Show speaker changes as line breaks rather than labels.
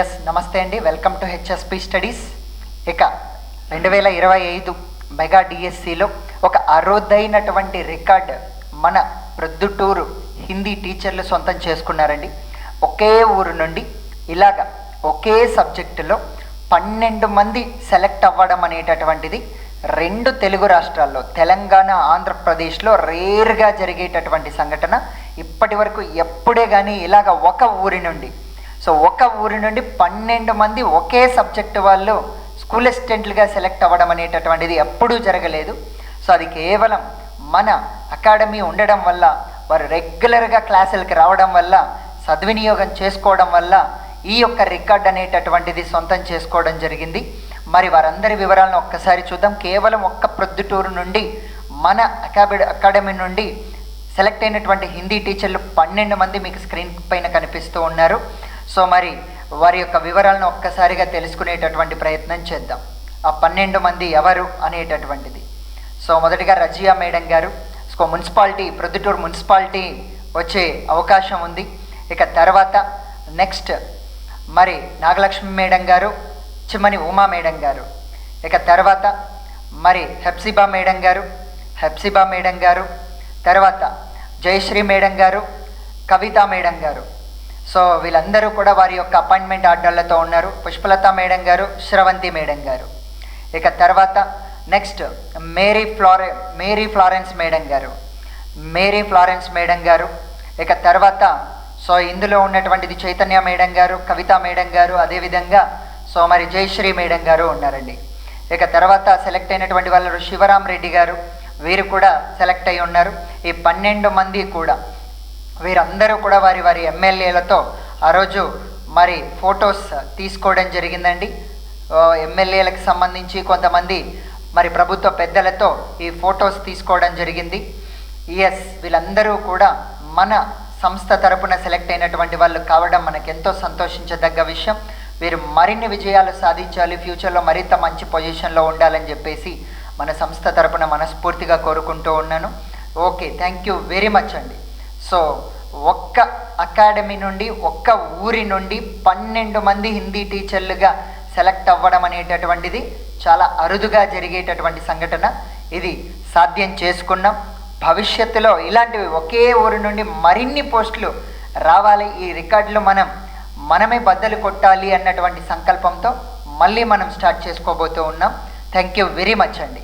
Yes నమస్తే అండి. Welcome to HSP studies ఇక రెండు వేల ఇరవై ఐదు మెగా డిఎస్సిలో ఒక అరుదైనటువంటి రికార్డ్ మన ప్రొద్దుటూరు హిందీ టీచర్లు సొంతం చేసుకున్నారండి. ఒకే ఊరు నుండి ఇలాగ ఒకే సబ్జెక్టులో పన్నెండు మంది సెలెక్ట్ అవ్వడం అనేటటువంటిది రెండు తెలుగు రాష్ట్రాల్లో తెలంగాణ ఆంధ్రప్రదేశ్లో రేర్గా జరిగేటటువంటి సంఘటన. ఇప్పటి వరకు ఎప్పుడే కానీ ఇలాగ ఒక ఊరి నుండి సో ఒక ఊరి నుండి పన్నెండు మంది ఒకే సబ్జెక్ట్ వాళ్ళు స్కూల్ అసిస్టెంట్లుగా సెలెక్ట్ అవ్వడం అనేటటువంటిది ఎప్పుడూ జరగలేదు. సో అది కేవలం మన అకాడమీ ఉండడం వల్ల వారు రెగ్యులర్గా క్లాసులకి రావడం వల్ల సద్వినియోగం చేసుకోవడం వల్ల ఈ యొక్క రికార్డ్ అనేటటువంటిది సొంతం చేసుకోవడం జరిగింది. మరి వారందరి వివరాలను ఒక్కసారి చూద్దాం. కేవలం ఒక్క ప్రొద్దుటూరు నుండి మన అకాబి అకాడమీ నుండి సెలెక్ట్ అయినటువంటి హిందీ టీచర్లు పన్నెండు మంది మీకు స్క్రీన్ పైన కనిపిస్తూ ఉన్నారు. సో మరి వారి యొక్క వివరాలను ఒక్కసారిగా తెలుసుకునేటటువంటి ప్రయత్నం చేద్దాం. ఆ పన్నెండు మంది ఎవరు అనేటటువంటిది. సో మొదటిగా రజియా మేడం గారు. సో మున్సిపాలిటీ ప్రొద్దుటూరు మున్సిపాలిటీ వచ్చే అవకాశం ఉంది. ఇక తర్వాత నెక్స్ట్ మరి నాగలక్ష్మి మేడం గారు చిమ్మని ఉమా మేడం గారు. ఇక తర్వాత మరి హెప్సిబా మేడం గారు హెప్సిబా మేడం గారు. తర్వాత జయశ్రీ మేడం గారు కవిత మేడం గారు. సో వీళ్ళందరూ కూడా వారి యొక్క అపాయింట్మెంట్ ఆర్డర్లతో ఉన్నారు. పుష్పలత మేడం గారు శ్రవంతి మేడం గారు. ఇక తర్వాత నెక్స్ట్ మేరీ ఫ్లారె మేరీ ఫ్లారెన్స్ మేడం గారు. మేరీ ఫ్లారెన్స్ మేడం గారు. ఇక తర్వాత సో ఇందులో ఉన్నటువంటిది చైతన్య మేడం గారు కవిత మేడం గారు అదేవిధంగా సో మరి జయశ్రీ మేడం గారు ఉన్నారండి. ఇక తర్వాత సెలెక్ట్ అయినటువంటి వాళ్ళు శివరాం రెడ్డి గారు. వీరు కూడా సెలెక్ట్ అయి ఉన్నారు. ఈ పన్నెండు మంది కూడా వీరందరూ కూడా వారి వారి ఎమ్మెల్యేలతో ఆ రోజు మరి ఫొటోస్ తీసుకోవడం జరిగిందండి. ఎమ్మెల్యేలకు సంబంధించి కొంతమంది మరి ప్రభుత్వ పెద్దలతో ఈ ఫొటోస్ తీసుకోవడం జరిగింది. ఎస్ వీళ్ళందరూ కూడా మన సంస్థ తరపున సెలెక్ట్ అయినటువంటి వాళ్ళు కావడం మనకు ఎంతో సంతోషించదగ్గ విషయం. వీరు మరిన్ని విజయాలు సాధించాలి ఫ్యూచర్లో మరింత మంచి పొజిషన్లో ఉండాలని చెప్పేసి మన సంస్థ తరపున మనస్ఫూర్తిగా కోరుకుంటూ ఉన్నాను. Okay thank you very much అండి. సో ఒక్క అకాడమీ నుండి ఒక్క ఊరి నుండి పన్నెండు మంది హిందీ టీచర్లుగా సెలెక్ట్ అవ్వడం అనేటటువంటిది చాలా అరుదుగా జరిగేటటువంటి సంఘటన. ఇది సాధ్యం చేసుకున్నాం. భవిష్యత్తులో ఇలాంటివి ఒకే ఊరి నుండి మరిన్ని పోస్టులు రావాలి. ఈ రికార్డులు మనం మనమే బద్దలు కొట్టాలి అన్నటువంటి సంకల్పంతో మళ్ళీ మనం స్టార్ట్ చేసుకోబోతూ ఉన్నాం. థ్యాంక్ యూ వెరీ మచ్ అండి.